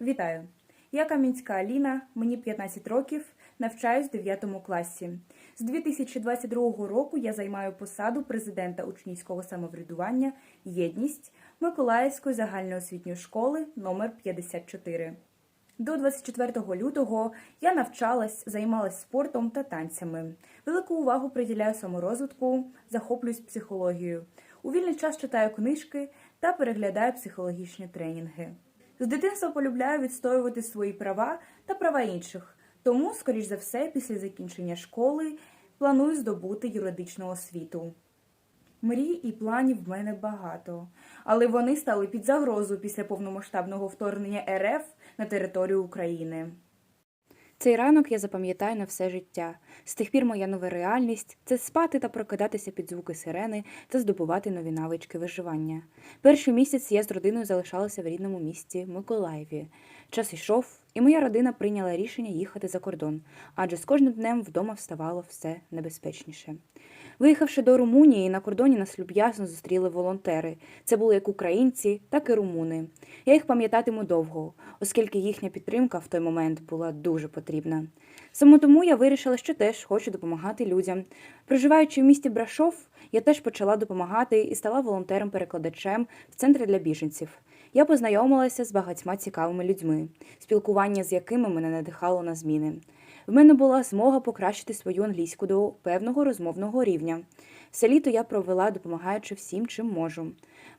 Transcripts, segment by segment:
Вітаю! Я Камінська Аліна, мені 15 років, навчаюсь в 9 класі. З 2022 року я займаю посаду президента учнівського самоврядування Єдність Миколаївської загальноосвітньої школи номер 54. До 24 лютого я навчалась, займалась спортом та танцями. Велику увагу приділяю саморозвитку, захоплююсь психологією. У вільний час читаю книжки та переглядаю психологічні тренінги. З дитинства полюбляю відстоювати свої права та права інших. Тому, скоріш за все, після закінчення школи планую здобути юридичну освіту. Мрій і планів в мене багато, але вони стали під загрозу після повномасштабного вторгнення РФ на територію України. Цей ранок я запам'ятаю на все життя. З тих пір моя нова реальність це спати та прокидатися під звуки сирени та здобувати нові навички виживання. Перший місяць я з родиною залишалася в рідному місті Миколаєві. Час йшов, і моя родина прийняла рішення їхати за кордон, адже з кожним днем вдома вставало все небезпечніше. Виїхавши до Румунії, на кордоні нас люб'язно зустріли волонтери. Це були як українці, так і румуни. Я їх пам'ятатиму довго, оскільки їхня підтримка в той момент була дуже потрібна. Саме тому я вирішила, що теж хочу допомагати людям. Проживаючи в місті Брашов, я теж почала допомагати і стала волонтером-перекладачем в центрі для біженців. Я познайомилася з багатьма цікавими людьми, спілкування з якими мене надихало на зміни. В мене була змога покращити свою англійську до певного розмовного рівня. Все літо я провела, допомагаючи всім, чим можу.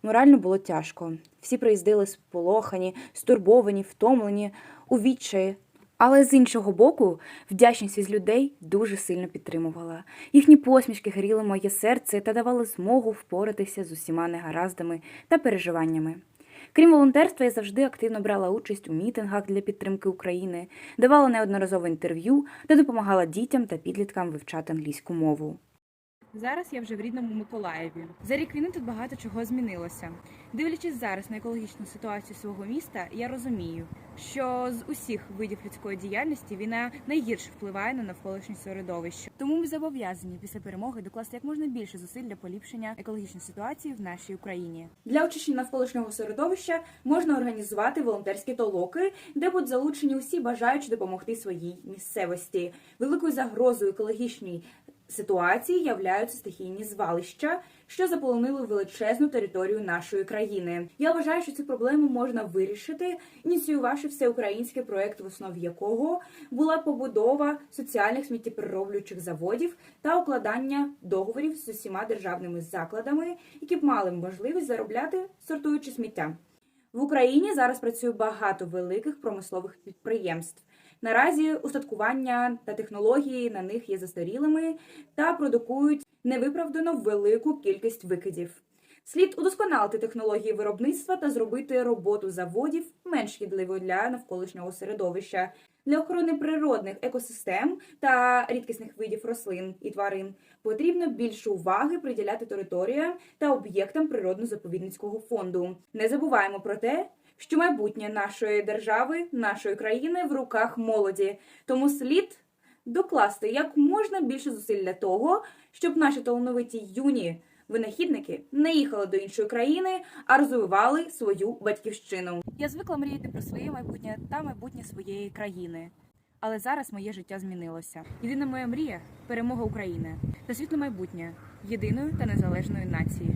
Морально було тяжко. Всі приїздили сполохані, стурбовані, втомлені, у відчаї. Але з іншого боку, вдячність із людей дуже сильно підтримувала. Їхні посмішки гріли моє серце та давали змогу впоратися з усіма негараздами та переживаннями. Крім волонтерства, я завжди активно брала участь у мітингах для підтримки України, давала неодноразово інтерв'ю та допомагала дітям та підліткам вивчати англійську мову. Зараз я вже в рідному Миколаєві. За рік війни тут багато чого змінилося. Дивлячись зараз на екологічну ситуацію свого міста, я розумію, що з усіх видів людської діяльності війна найгірше впливає на навколишнє середовище. Тому ми зобов'язані після перемоги докласти як можна більше зусиль для поліпшення екологічної ситуації в нашій Україні. Для очищення навколишнього середовища можна організувати волонтерські толоки, де будуть залучені усі бажаючі допомогти своїй місцевості. Великою загрозою екологічній ситуації являються стихійні звалища, що заполонили величезну територію нашої країни. Я вважаю, що цю проблему можна вирішити, ініціювавши всеукраїнський проект, в основі якого була побудова соціальних сміттєперероблюючих заводів та укладання договорів з усіма державними закладами, які б мали можливість заробляти сортуючи сміття. В Україні зараз працює багато великих промислових підприємств. Наразі устаткування та технології на них є застарілими та продукують невиправдано велику кількість викидів. Слід удосконалити технології виробництва та зробити роботу заводів менш шкідливою для навколишнього середовища. Для охорони природних екосистем та рідкісних видів рослин і тварин потрібно більше уваги приділяти територіям та об'єктам природно-заповідницького фонду. Не забуваємо про те, що майбутнє нашої держави, нашої країни в руках молоді. Тому слід докласти як можна більше зусиль для того, щоб наші талановиті юні винахідники не їхали до іншої країни, а розвивали свою батьківщину. Я звикла мріяти про своє майбутнє та майбутнє своєї країни. Але зараз моє життя змінилося. Єдина моя мрія перемога України та світле майбутнє єдиної та незалежної нації.